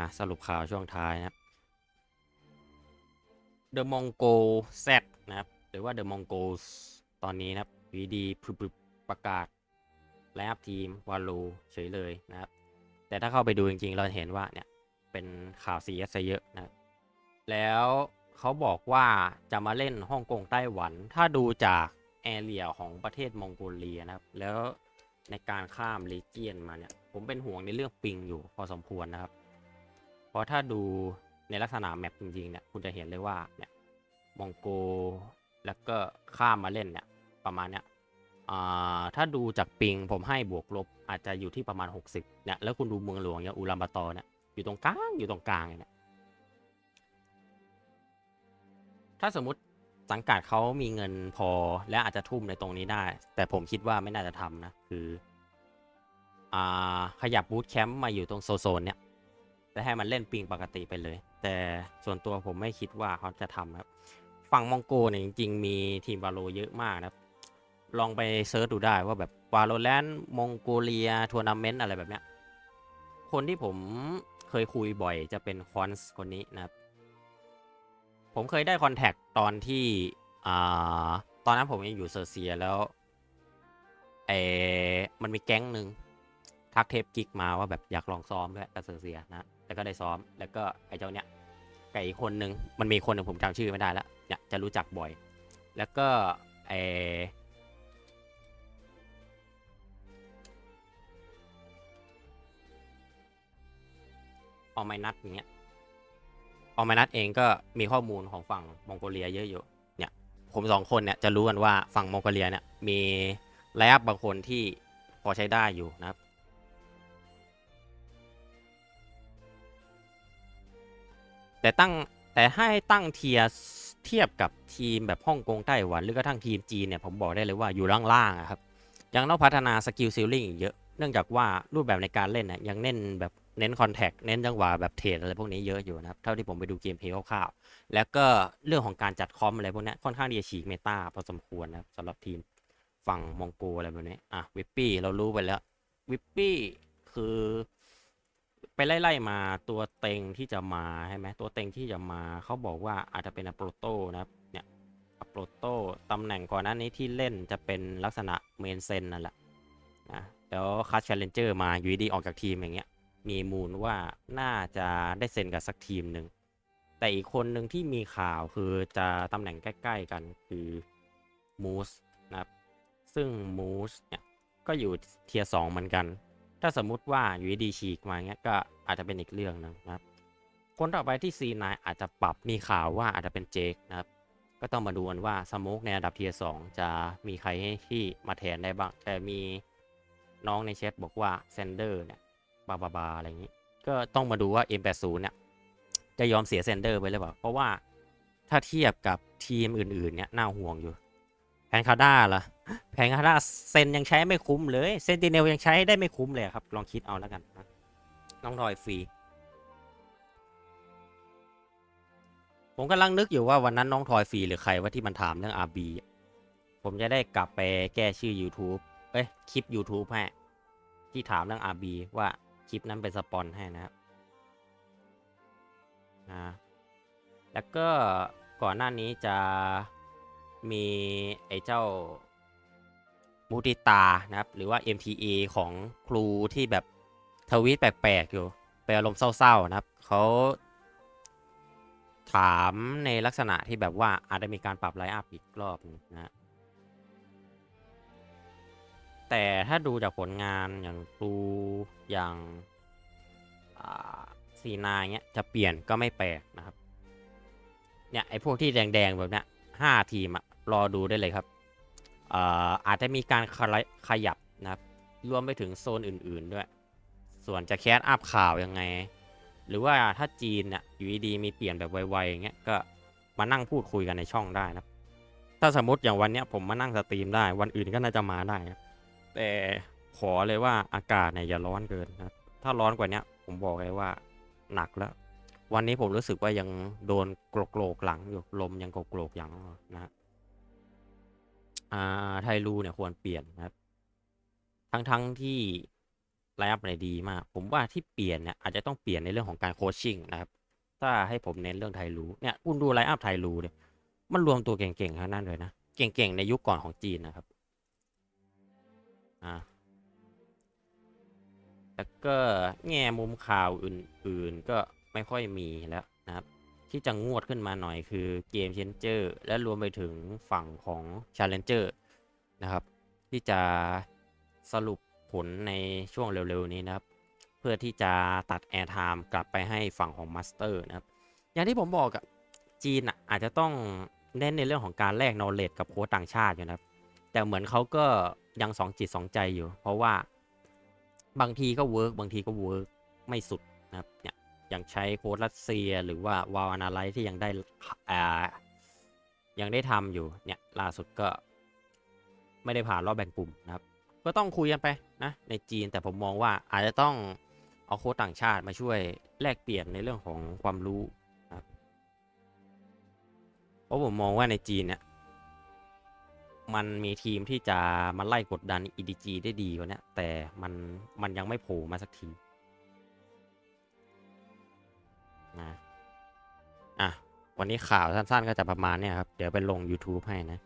อะสรุปข่าวช่วงท้ายนะครับ The Mongo Z นะครับ หรือว่า The Mongols ตอนนี้นะครับวีดีประกาศไลน์ทีมวาลูเฉยเลยนะครับ แต่ถ้าเข้าไปดูจริงๆ เราเห็นว่าเนี่ย เป็นข่าว CS ซะเยอะนะครับ แล้วเขาบอกว่าจะมาเล่นฮ่องกงไต้หวัน ถ้าดูจากแอเรียของประเทศมองโกเลียนะครับ แล้วในการข้ามเลเจียนมาเนี่ย ผมเป็นห่วงในเรื่องปิงอยู่พอสมควรนะครับ เพราะถ้าดูในลักษณะแมปจริงๆเนี่ยคุณจะเห็นเลยว่าเนี่ยมองโกแล้วก็ข้ามมาเล่นเนี่ยประมาณเนี้ยอ่าถ้าดูจากปิงผมให้บวกลบอาจจะอยู่ที่ประมาณ 60เนี่ยแล้วคุณดูเมืองหลวงอย่างอูลัมบาตอเนี่ยอยู่ตรงกลางอยู่ตรงกลางเนี่ยถ้าสมมติสังกัดเขามีเงินพอและอาจจะทุ่มในตรงนี้ได้ แต่ผมคิดว่าไม่น่าจะทำนะ คือ อ่า ขยับบูตแคมป์มาอยู่ตรงโซนเนี่ย แต่ให้มันเล่นปิงปกติไปเลย แต่ส่วนตัวผมไม่คิดว่าเขาจะทำครับ ฝั่งมองโกเนี่ยจริง ๆ มีทีมวาโลเยอะมากนะครับ ลองไปเซิร์ชดูได้ว่าแบบวาโลแลนด์มองโกเลียทัวร์นาเมนต์อะไรแบบเนี้ย คนที่ผมเคยคุยบ่อยจะเป็นคอนส์คนนี้นะครับ ผมเคยได้คอนแทคตอนที่อ่าตอนนั้นผมยังอยู่เซอร์เซียแล้วเอมันมีแก๊งหนึ่งทักเทปกิกมาว่าแบบอยากลองซ้อมด้วยกับเซอร์เซียนะ แล้วก็ได้ซ้อม แล้วก็ไอ้เจ้าเนี้ยไกับอีกคนหนึ่งมันมีคนหนึ่งผมจำชื่อไม่ได้แล้วเนี่ยจะรู้จักบ่อย แล้วก็เออออมไมนัทอย่างเงี้ยออมไมนัทเองก็มีข้อมูลของฝั่งมองโกเลียเยอะอยู่เนี่ยผมสองคนเนี่ยจะรู้กันว่าฝั่งมองโกเลียเนี่ยมีไลฟ์อัพบางคนที่พอใช้ได้อยู่นะครับ แต่ตั้งแต่ให้ตั้งเทียร์เทียบกับทีมแบบฮ่องกงไต้หวันหรือกระทั่งทีมจีนเนี่ยผมบอกได้เลยว่าอยู่ล่างๆครับยังต้องพัฒนาสกิลซิลลิ่งอีกเยอะ เนื่องจากว่ารูปแบบในการเล่นเนี่ยยังเน้นแบบเน้นคอนแทคเน้นจังหวะแบบเทรดอะไรพวกนี้เยอะอยู่นะครับ เท่าที่ผมไปดูเกมเพลย์คร่าวๆแล้วก็เรื่องของการจัดคอมอะไรพวกนี้ค่อนข้างที่จะฉีกเมตาพอสมควรนะครับสำหรับทีมฝั่งมองโกอะไรแบบนี้อะวิปปี้เรารู้ไปแล้ววิปปี้คือ ไปไล่ๆมาตัวเต็งที่จะมาใช่ไหมตัวเต็งที่จะมาเขาบอกว่าอาจจะเป็นอโปรโตนะครับเนี่ยอโปรโตตำแหน่งก่อนหน้านี้ที่เล่นจะเป็นลักษณะเมนเซนนั่นแหละนะแล้วคัส c ช a เลนเจอร์มาอยู่ดีๆออกจากทีมอย่างเงี้ยมีมูลว่าน่าจะได้เซ็นกับสักทีมหนึ่งแต่อีกคนหนึ่งที่มีข่าวคือจะตำแหน่งใกล้ ๆ กันคือมูสนะครับซึ่งมูสเนี่ยก็อยู่เทียสองเหมือนกัน ถ้าสมมุติว่าอยู่ดีฉีกมาเงี้ยก็อาจจะเป็นอีกเรื่องหนึงนะครับ คนต่อไปที่ซีนายอาจจะปรับมีข่าวว่าอาจจะเป็นเจคนะครับ ก็ต้องมาดูกันว่าสโมกในระดับเทียสองจะมีใครให้ที่มาแทนได้บ้าง แต่มีน้องในแชทบอกว่าเซนเดอร์เนี่ยบาบาบาอะไรอย่างนี้ ก็ต้องมาดูว่า M80 เนี่ยจะยอมเสียเซนเดอร์ไปหรือเปล่า เพราะว่าถ้าเทียบกับทีมอื่นๆเนี่ยน่าห่วงอยู่แพนคาด้าล่ะ แพนคาด้าเซนยังใช้ไม่คุ้มเลยเซนติเนลยังใช้ได้ไม่คุ้มเลยครับ ลองคิดเอาแล้วกันนะน้องทอยฟรี ผมกำลังนึกอยู่ว่าวันนั้นน้องทอยฟรีหรือใครว่าที่มันถามเรื่อง RB อะผมจะได้กลับไปแก้ชื่อ YouTube เอ้ยคลิป YouTube ให้ที่ถามเรื่อง RB ว่าคลิปนั้นเป็นสปอนให้นะครับนะแล้วก็ก่อนหน้านี้จะมีไอ้เจ้า มูติตานะครับ หรือว่า MTA ของครูที่แบบทวีตแปลกๆอยู่เป็นอารมณ์เศร้าๆนะครับเขาถามในลักษณะที่แบบว่าอาจจะมีการปรับไลน์อัพอีกรอบนึงนะฮะแต่ถ้าดูจากผลงานอย่างครูอย่างสีนาเงี้ยจะเปลี่ยนก็ไม่แปลกนะครับ เนี่ยไอ้พวกที่แดงๆแบบเนี้ยห้าทีมอะรอดูได้เลยครับ อาจจะมีการขยับนะครับรวมไปถึงโซนอื่น ๆด้วย ส่วนจะแคสอัพข่าวยังไง หรือว่าถ้าจีนเนี่ยอยู่ดีๆมีเปลี่ยนแบบไวๆอย่างเงี้ยก็มานั่งพูดคุยกันในช่องได้นะถ้าสมมติอย่างวันเนี้ยผมมานั่งสตรีมได้ วันอื่นก็น่าจะมาได้นะแต่ขอเลยว่าอากาศเนี่ยอย่าร้อนเกินนะถ้าร้อนกว่านี้ผมบอกเลยว่าหนักแล้ว วันนี้ผมรู้สึกว่ายังโดนโกรกโกรกหลังอยู่ลมยังโกรกโกรกอย่างนะฮะ อ่าไทรูเนี่ยควรเปลี่ยนนะครับ ทั้งทั้งที่ไลน์อัพไหนดีมาก ผมว่าที่เปลี่ยนเนี่ยอาจจะต้องเปลี่ยนในเรื่องของการโคชชิ่งนะครับ ถ้าให้ผมเน้นเรื่องไทยรูเนี่ยคุณดูไลน์อัพไทยรูเนี่ยมันรวมตัวเก่งๆทั้งนั้นเลยนะ เก่งๆในยุคก่อนของจีนนะครับอ่าแล้วก็แง่มุมข่าวอื่นๆก็ไม่ค่อยมีแล้ว ที่จะงวดขึ้นมาหน่อยคือเกมเชนเจอร์และรวมไปถึงฝั่งของ Challenger นะครับ ที่จะสรุปผลในช่วงเร็วๆนี้นะครับ เพื่อที่จะตัดแอร์ไทม์กลับไปให้ฝั่งของมาสเตอร์นะครับ อย่างที่ผมบอกอะจีนอาจจะต้องเน้นในเรื่องของการแลก knowledge กับโค้ชต่างชาติอยู่นะครับ แต่เหมือนเขาก็ยังสองจิตสองใจอยู่ เพราะว่าบางทีก็เวิร์กบางทีก็เวิร์กไม่สุดนะครับเนี่ย อย่างใช้โค้ดรัสเซีย หรือว่าวาลนาไลที่ยังได้อ่ายังได้ทำอยู่เนี่ยล่าสุดก็ ไม่ได้ผ่านรอบแบ่งกลุ่มนะครับ ก็ต้องคุยกันไปนะในจีนแต่ผมมองว่าอาจจะต้องเอาโค้ชต่างชาติมาช่วยแลกเปลี่ยนในเรื่องของความรู้นะครับเพราะผมมองว่าในจีนเนี่ยมันมีทีมที่จะมาไล่กดดัน EDG ได้ดีกว่านี้แต่มันมันยังไม่โผล่มาสักที นะอะวันนี้ข่าวสั้นๆก็จะประมาณเนี้ยครับ เดี๋ยวไปลง YouTube ให้นะ